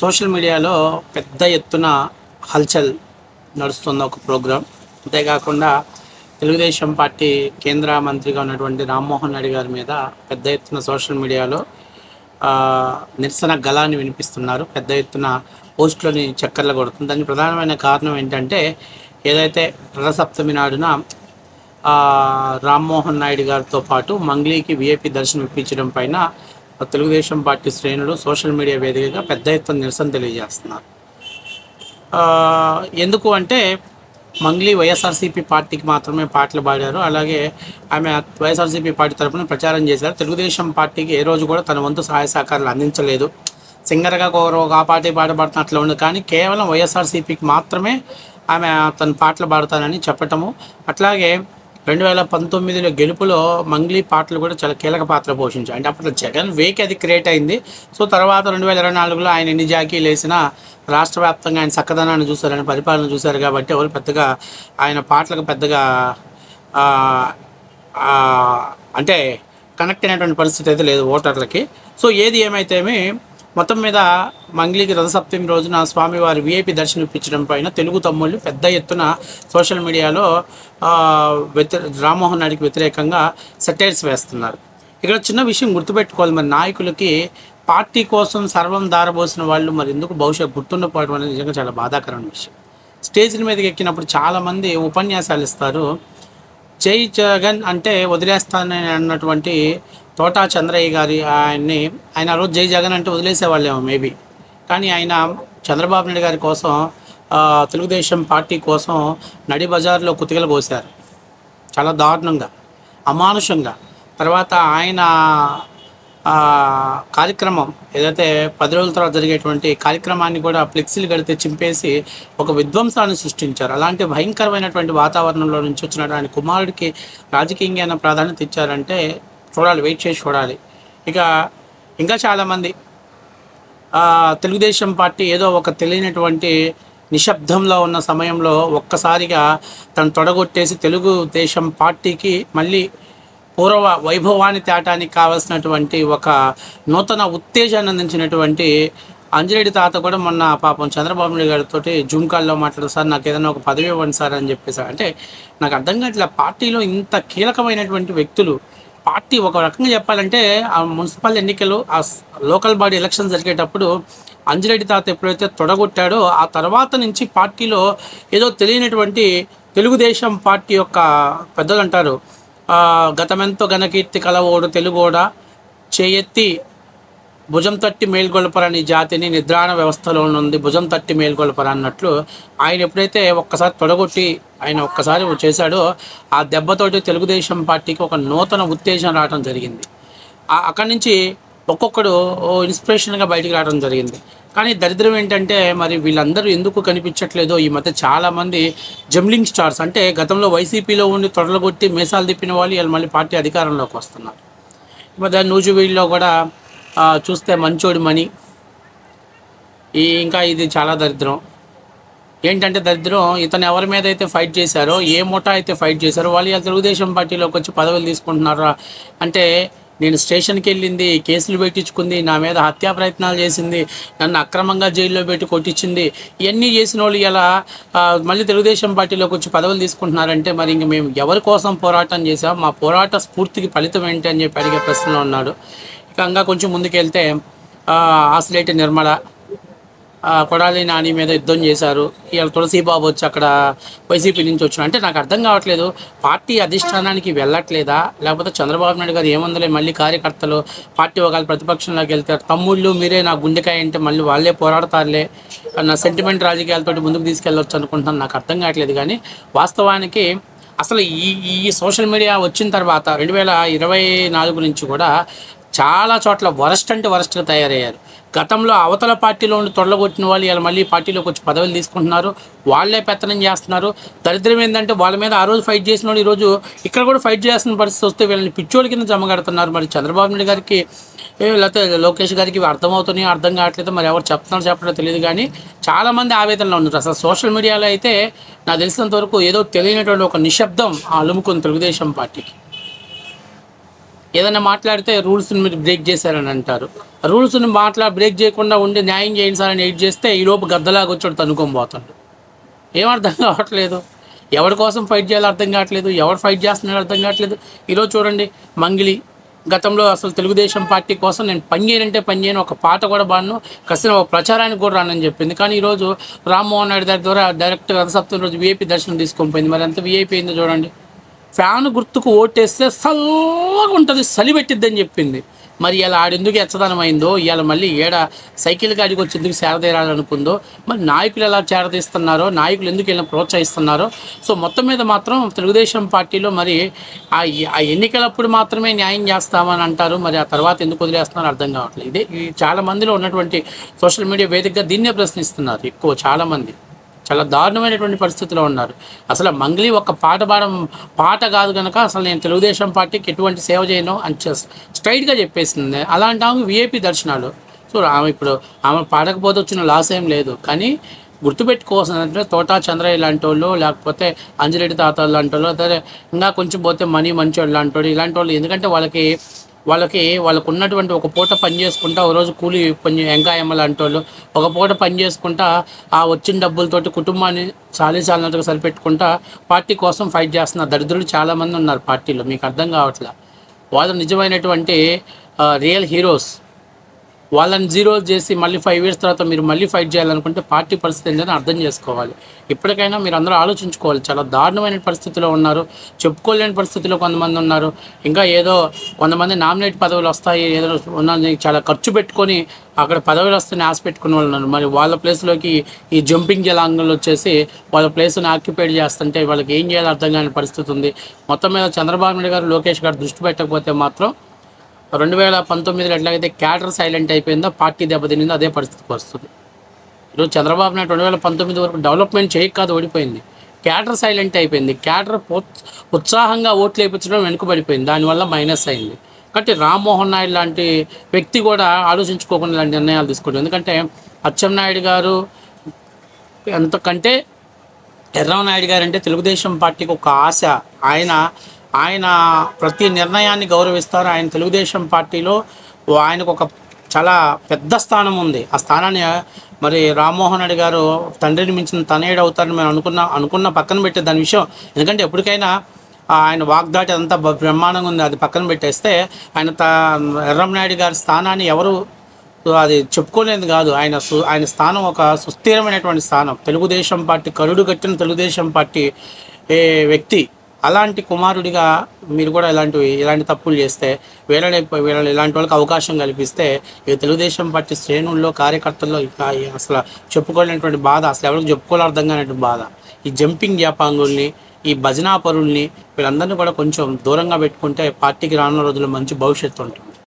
Social మీడియాలో పెద్ద ఎత్తున హల్చల్ నడుస్తున్న ఒక ప్రోగ్రాం. అంతేకాకుండా తెలుగుదేశం పార్టీ కేంద్ర మంత్రిగా ఉన్నటువంటి రామ్మోహన్ రెడ్డి గారి మీద పెద్ద ఎత్తున సోషల్ మీడియాలో నిరసన గలాన్ని వినిపిస్తున్నారు. పెద్ద ఎత్తున పోస్టులని చక్కర్లు కొడుతుంది. దానికి ప్రధానమైన కారణం ఏంటంటే ఏదైతే రథసప్తమి నాడున రామ్మోహన్ నాయుడు గారితో పాటు మంగ్లీకి విఐపి దర్శనం ఇప్పించడం పైన తెలుగుదేశం పార్టీ శ్రేణులు సోషల్ మీడియా వేదికగా పెద్ద ఎత్తున నిరసన తెలియజేస్తున్నారు. ఎందుకు అంటే మంగ్లీ వైఎస్ఆర్సీపీ పార్టీకి మాత్రమే పాటలు పాడారు. అలాగే ఆమె వైఎస్ఆర్సీపీ పార్టీ తరఫున ప్రచారం చేశారు. తెలుగుదేశం పార్టీకి ఏ రోజు కూడా తన వంతు సహాయ సహకారాలు అందించలేదు. సింగర్గా ఒకరు ఒక ఆ పార్టీ పాట పాడుతున్న అట్లా ఉంది. కానీ కేవలం వైఎస్ఆర్సీపీకి మాత్రమే ఆమె తన పాటలు పాడతానని చెప్పటము. అట్లాగే రెండు వేల పంతొమ్మిదిలో గెలుపులో మంగ్లీ పాటలు కూడా చాలా కీలక పాత్ర పోషించాయి. అంటే అప్పట్లో జగన్ వేకి అది క్రియేట్ అయింది. సో తర్వాత రెండు వేల ఇరవై నాలుగులో ఆయన ఎన్ని జాకీలు వేసినా రాష్ట్ర వ్యాప్తంగా ఆయన చక్కదనాన్ని చూశారు ఆయన పరిపాలన చూశారు కాబట్టి ఎవరు పెద్దగా ఆయన పాటలకు పెద్దగా అంటే కనెక్ట్ అయినటువంటి పరిస్థితి అయితే లేదు ఓటర్లకి. సో ఏది ఏమైతేమి మొత్తం మీద మంగ్లీకి రథసప్తమి రోజున స్వామివారి విఐపి దర్శనం ఇప్పించడం పైన తెలుగు తమ్ముళ్ళు పెద్ద ఎత్తున సోషల్ మీడియాలో వ్యతిరే రామ్మోహన్ నాయుడికి వ్యతిరేకంగా సెటైర్స్ వేస్తున్నారు. ఇక్కడ చిన్న విషయం గుర్తుపెట్టుకోవాలి మరి నాయకులకి. పార్టీ కోసం సర్వం దారబోసిన వాళ్ళు మరి ఎందుకు భవిష్యత్ గుర్తుండిపోవడం అనేది నిజంగా చాలా బాధాకరమైన విషయం. స్టేజ్ల మీదకి ఎక్కినప్పుడు చాలామంది ఉపన్యాసాలు ఇస్తారు. జై జగన్ అంటే వదిలేస్తానని అన్నటువంటి తోటా చంద్రయ్య గారి ఆయన్ని ఆయన ఆ రోజు జై జగన్ అంటే వదిలేసేవాళ్ళేమో మేబీ కానీ ఆయన చంద్రబాబు నాయుడు గారి కోసం తెలుగుదేశం పార్టీ కోసం నడి బజార్లో కుతికలు కోశారు. చాలా దారుణంగా అమానుషంగా. తర్వాత ఆయన కార్యక్రమం ఏదైతే పది రోజుల తర్వాత జరిగేటువంటి కార్యక్రమాన్ని కూడా ఫ్లెక్సీలు కడితే చింపేసి ఒక విధ్వంసాన్ని సృష్టించారు. అలాంటి భయంకరమైనటువంటి వాతావరణంలో నుంచి వచ్చిన ఆయన కుమారుడికి రాజకీయంగా ప్రాధాన్యత ఇచ్చారంటే చూడాలి వెయిట్ చేసి చూడాలి. ఇక ఇంకా చాలామంది తెలుగుదేశం పార్టీ ఏదో ఒక తెలియనటువంటి నిశ్శబ్దంలో ఉన్న సమయంలో ఒక్కసారిగా తను తొడగొట్టేసి తెలుగుదేశం పార్టీకి మళ్ళీ పూర్వ వైభవాన్ని తేటానికి కావాల్సినటువంటి ఒక నూతన ఉత్తేజాన్ని అందించినటువంటి అంజిరెడ్డి తాత కూడా మొన్న పాపం చంద్రబాబు నాయుడు గారితో జూమ్ కాల్లో మాట్లాడారు. సార్ నాకు ఏదైనా ఒక పదవి ఇవ్వండి సార్ అని చెప్పేసి అంటే నాకు అర్థం కావట్లే పార్టీలో ఇంత కీలకమైనటువంటి వ్యక్తులు పార్టీ ఒక రకంగా చెప్పాలంటే ఆ మున్సిపల్ ఎన్నికలు ఆ లోకల్ బాడీ ఎలక్షన్ జరిగేటప్పుడు అంజిరెడ్డి తాత ఎప్పుడైతే తొడగొట్టాడో ఆ తర్వాత నుంచి పార్టీలో ఏదో తెలియనటువంటి తెలుగుదేశం పార్టీ యొక్క పెద్దలు అంటారు గతమెంతో ఘనకీర్తి కలవోడు తెలుగోడ చేయెత్తి భుజం తట్టి మేల్కొల్పరని జాతిని నిద్రాణ వ్యవస్థలో నుండి భుజం తట్టి మేల్కొల్పర అన్నట్లు ఆయన ఎప్పుడైతే ఒక్కసారి తొడగొట్టి ఆయన ఒక్కసారి చేశాడో ఆ దెబ్బతోటి తెలుగుదేశం పార్టీకి ఒక నూతన ఉత్తేజం రావడం జరిగింది. అక్కడి నుంచి ఒక్కొక్కడు ఓ ఇన్స్పిరేషన్గా బయటికి రావడం జరిగింది. కానీ దరిద్రం ఏంటంటే మరి వీళ్ళందరూ ఎందుకు కనిపించట్లేదో ఈ మధ్య చాలామంది జమ్లింగ్ స్టార్స్ అంటే గతంలో వైసీపీలో ఉండి తొడలగొట్టి మీసాలు తిప్పిన వాళ్ళు వీళ్ళు మళ్ళీ పార్టీ అధికారంలోకి వస్తున్నారు. ఈ మధ్య నూజువీడిలో కూడా చూస్తే మంచోడి మణి. ఈ ఇంకా ఇది చాలా దరిద్రం. ఏంటంటే దరిద్రం ఇతను ఎవరి మీద అయితే ఫైట్ చేశారో ఏ ముఠా అయితే ఫైట్ చేశారో వాళ్ళు తెలుగుదేశం పార్టీలోకి వచ్చి పదవులు తీసుకుంటున్నారా? అంటే నేను స్టేషన్కి వెళ్ళింది కేసులు పెట్టించుకుంది నా మీద హత్యా ప్రయత్నాలు చేసింది నన్ను అక్రమంగా జైల్లో పెట్టి కొట్టించింది ఇవన్నీ చేసిన వాళ్ళు ఇలా మళ్ళీ తెలుగుదేశం పార్టీలోకి వచ్చి పదవులు తీసుకుంటున్నారంటే మరి ఇంక మేము ఎవరి కోసం పోరాటం చేసాం మా పోరాట స్ఫూర్తికి ఫలితం ఏంటి అని చెప్పి అడిగే ప్రశ్నలో ఉన్నాడు. ఇంకా కొంచెం ముందుకెళ్తే ఆసిలేటి నిర్మల కొడాలి నాని మీద యుద్ధం చేశారు. ఇవాళ తులసీబాబు వచ్చి అక్కడ వైసీపీ నుంచి వచ్చిన అంటే నాకు అర్థం కావట్లేదు. పార్టీ అధిష్టానానికి వెళ్ళట్లేదా? లేకపోతే చంద్రబాబు నాయుడు గారు ఏముందలే మళ్ళీ కార్యకర్తలు పార్టీ ఒకళ్ళు ప్రతిపక్షంలోకి వెళ్తారు తమ్ముళ్ళు మీరే నా గుండెకాయ అంటే మళ్ళీ వాళ్ళే పోరాడతారులే నా సెంటిమెంట్ రాజకీయాలతోటి ముందుకు తీసుకెళ్ళొచ్చు అనుకుంటున్నాను. నాకు అర్థం కావట్లేదు కానీ వాస్తవానికి అసలు ఈ ఈ సోషల్ మీడియా వచ్చిన తర్వాత రెండు వేల ఇరవై నాలుగు నుంచి కూడా చాలా చోట్ల వరస్ట్ అంటే వరస్ట్గా తయారయ్యారు. గతంలో అవతల పార్టీలో ఉండి తొడగొట్టిన వాళ్ళు ఇలా మళ్ళీ పార్టీలోకి వచ్చి పదవులు తీసుకుంటున్నారు. వాళ్ళే పెత్తనం చేస్తున్నారు. దరిద్రం ఏంటంటే వాళ్ళ మీద ఆ రోజు ఫైట్ చేసిన వాళ్ళు ఈరోజు ఇక్కడ కూడా ఫైట్ చేయాల్సిన పరిస్థితి వస్తే వీళ్ళని పిచ్చోళ్ళ కింద జమగడుతున్నారు మరి చంద్రబాబు నాయుడు గారికి లేకపోతే లోకేష్ గారికి అర్థమవుతున్నాయి అర్థం కావట్లేదు మరి ఎవరు చెప్తున్నారో చెప్పడో తెలియదు కానీ చాలామంది ఆవేదనలో ఉన్నారు. అసలు సోషల్ మీడియాలో అయితే నాకు తెలిసినంత వరకు ఏదో తెలియనటువంటి ఒక నిశ్శబ్దం అలుముకుంది తెలుగుదేశం పార్టీకి. ఏదైనా మాట్లాడితే రూల్స్ని మీరు బ్రేక్ చేశారని అంటారు. రూల్స్ని మాట్లా బ్రేక్ చేయకుండా ఉండి న్యాయం చేయండి సార్ అని ఎయిట్ చేస్తే ఈ లోపు గద్దలాగా వచ్చాడు తనుకొని పోతాడు. ఏమర్థం కావట్లేదు? ఎవరి కోసం ఫైట్ చేయాలో అర్థం కావట్లేదు? ఎవరు ఫైట్ చేస్తున్నారో అర్థం కావట్లేదు? ఈరోజు చూడండి మంగిలి గతంలో అసలు తెలుగుదేశం పార్టీ కోసం నేను పని పనిచేయను పని చేయను ఒక పాట కూడా బాను ఖచ్చితంగా ఒక ప్రచారానికి కూడా రానని చెప్పింది. కానీ ఈరోజు రామ్మోహన్ నాయుడు గారి ద్వారా డైరెక్ట్ రథసప్తం రోజు విఐపి దర్శనం తీసుకొని పోయింది. మరి ఎంత వీఐపీ అయిందో చూడండి. ఫ్యాన్ గుర్తుకు ఓటేస్తే చల్లగా ఉంటుంది చలి పెట్టిద్దని చెప్పింది. మరి ఇలా ఆడెందుకు ఎచ్చదనమైందో ఇలా ఇవాళ మళ్ళీ ఏడ సైకిల్ గాడికి వచ్చి ఎందుకు చేరదీరాలనుకుందో మరి నాయకులు ఎలా చేరదీస్తున్నారో నాయకులు ఎందుకు ఇలా ప్రోత్సహిస్తున్నారో సో మొత్తం మీద మాత్రం తెలుగుదేశం పార్టీలో మరి ఆ ఆ ఎన్నికలప్పుడు మాత్రమే న్యాయం చేస్తామని అంటారు. మరి ఆ తర్వాత ఎందుకు వదిలేస్తున్నారో అర్థం కావట్లేదు. ఇదే చాలా మందిలో ఉన్నటువంటి సోషల్ మీడియా వేదికగా దీన్నే ప్రశ్నిస్తున్నారు ఎక్కువ చాలామంది చాలా దారుణమైనటువంటి పరిస్థితిలో ఉన్నారు. అసలు మంగ్లీ ఒక పాట పాడడం పాట కాదు కనుక అసలు నేను తెలుగుదేశం పార్టీకి ఎటువంటి సేవ చేయను అని స్ట్రైట్గా చెప్పేసింది. అలాంటి ఆమె విఐపి దర్శనాలు. సో ఆమె ఇప్పుడు ఆమె పాడకపోతే వచ్చిన లాస్ ఏం లేదు. కానీ గుర్తుపెట్టుకోవాల్సింది అంటే తోటా చంద్రయ్య లాంటి వాళ్ళు లేకపోతే అంజిరెడ్డి తాత లాంటి వాళ్ళు అదే ఇంకా కొంచెం పోతే మనీ మంచోళ్ళు లాంటి వాళ్ళు ఇలాంటి వాళ్ళు ఎందుకంటే వాళ్ళకి వాళ్ళకి వాళ్ళకు ఉన్నటువంటి ఒక పూట పని చేసుకుంటా ఒక రోజు కూలి పని ఎంకాయమ్మలు అంటోళ్ళు. ఒక పూట పని చేసుకుంటా ఆ వచ్చిన డబ్బులతోటి కుటుంబాన్ని చాలీసాలన్నట్టుగా సరిపెట్టుకుంటా పార్టీ కోసం ఫైట్ చేస్తున్న దరిద్రులు చాలామంది ఉన్నారు పార్టీలో. మీకు అర్థం కావట్లే? వాళ్ళు నిజమైనటువంటి రియల్ హీరోస్ వాళ్ళని జీరో చేసి మళ్ళీ ఫైవ్ ఇయర్స్ తర్వాత మీరు మళ్ళీ ఫైట్ చేయాలనుకుంటే పార్టీ పరిస్థితి ఏంటని అర్థం చేసుకోవాలి. ఇప్పటికైనా మీరు అందరూ ఆలోచించుకోవాలి. చాలా దారుణమైన పరిస్థితిలో ఉన్నారు. చెప్పుకోలేని పరిస్థితిలో కొంతమంది ఉన్నారు. ఇంకా ఏదో కొంతమంది నామినేట్ పదవులు వస్తాయి. ఏదో ఉన్నది చాలా ఖర్చు పెట్టుకొని అక్కడ పదవులు వస్తాయని ఆశ పెట్టుకుని వాళ్ళు ఉన్నారు. మరి వాళ్ళ ప్లేస్లోకి ఈ జంపింగ్ జలాంగంలో వచ్చేసి వాళ్ళ ప్లేస్ని ఆక్యుపైడ్ చేస్తుంటే వాళ్ళకి ఏం చేయాలో అర్థం కాని పరిస్థితి ఉంది. మొత్తం మీద చంద్రబాబు నాయుడు గారు లోకేష్ గారు దృష్టి పెట్టకపోతే మాత్రం రెండు వేల పంతొమ్మిదిలో ఎట్లాగైతే క్యాటర్ సైలెంట్ అయిపోయిందో పార్టీ దెబ్బతినిందో అదే పరిస్థితికి వస్తుంది. ఈరోజు చంద్రబాబు నాయుడు రెండు వేల పంతొమ్మిది వరకు డెవలప్మెంట్ చేయక కాదు ఓడిపోయింది. క్యాటర్ సైలెంట్ అయిపోయింది. క్యాటర్ ఉత్సాహంగా ఓట్లు వేయించడం వెనుకబడిపోయింది. దానివల్ల మైనస్ అయింది. కాబట్టి రామ్మోహన్ నాయుడు లాంటి వ్యక్తి కూడా ఆలోచించుకోకుండా ఇలాంటి నిర్ణయాలు తీసుకుంటుంది ఎందుకంటే అచ్చెన్నాయుడు గారు ఎంతకంటే ఎర్రమనాయుడు గారు అంటే తెలుగుదేశం పార్టీకి ఒక ఆశ. ఆయన ఆయన ప్రతి నిర్ణయాన్ని గౌరవిస్తారు. ఆయన తెలుగుదేశం పార్టీలో ఆయనకు ఒక చాలా పెద్ద స్థానం ఉంది. ఆ స్థానాన్ని మరి రామ్మోహన్ రెడ్డి గారు తండ్రిని మించిన తనయుడు అవుతారని మేము అనుకున్న అనుకున్న పక్కన పెట్టే దాని విషయం. ఎందుకంటే ఎప్పటికైనా ఆయన వాగ్దాటి అంతా బ్రహ్మాండంగా ఉంది. అది పక్కన పెట్టేస్తే ఆయన త ఎర్రంనాయుడు గారి స్థానాన్ని ఎవరు అది చెప్పుకోలేదు కాదు. ఆయన సు- ఆయన స్థానం ఒక సుస్థిరమైనటువంటి స్థానం. తెలుగుదేశం పార్టీ కరుడు కట్టిన తెలుగుదేశం పార్టీ వ్యక్తి అలాంటి కుమారుడిగా మీరు కూడా ఇలాంటివి ఇలాంటి తప్పులు చేస్తే వీళ్ళని వీళ్ళని ఇలాంటి వాళ్ళకి అవకాశం కల్పిస్తే ఇక తెలుగుదేశం పార్టీ శ్రేణుల్లో కార్యకర్తల్లో అసలు చెప్పుకోలేనటువంటి బాధ అసలు ఎవరికి చెప్పుకోలే అర్థం కానటువంటి బాధ. ఈ జంపింగ్ జాపాంగుల్ని ఈ భజనాపరుల్ని వీళ్ళందరినీ కూడా కొంచెం దూరంగా పెట్టుకుంటే పార్టీకి రానున్న రోజుల్లో మంచి భవిష్యత్తు ఉంటుంది.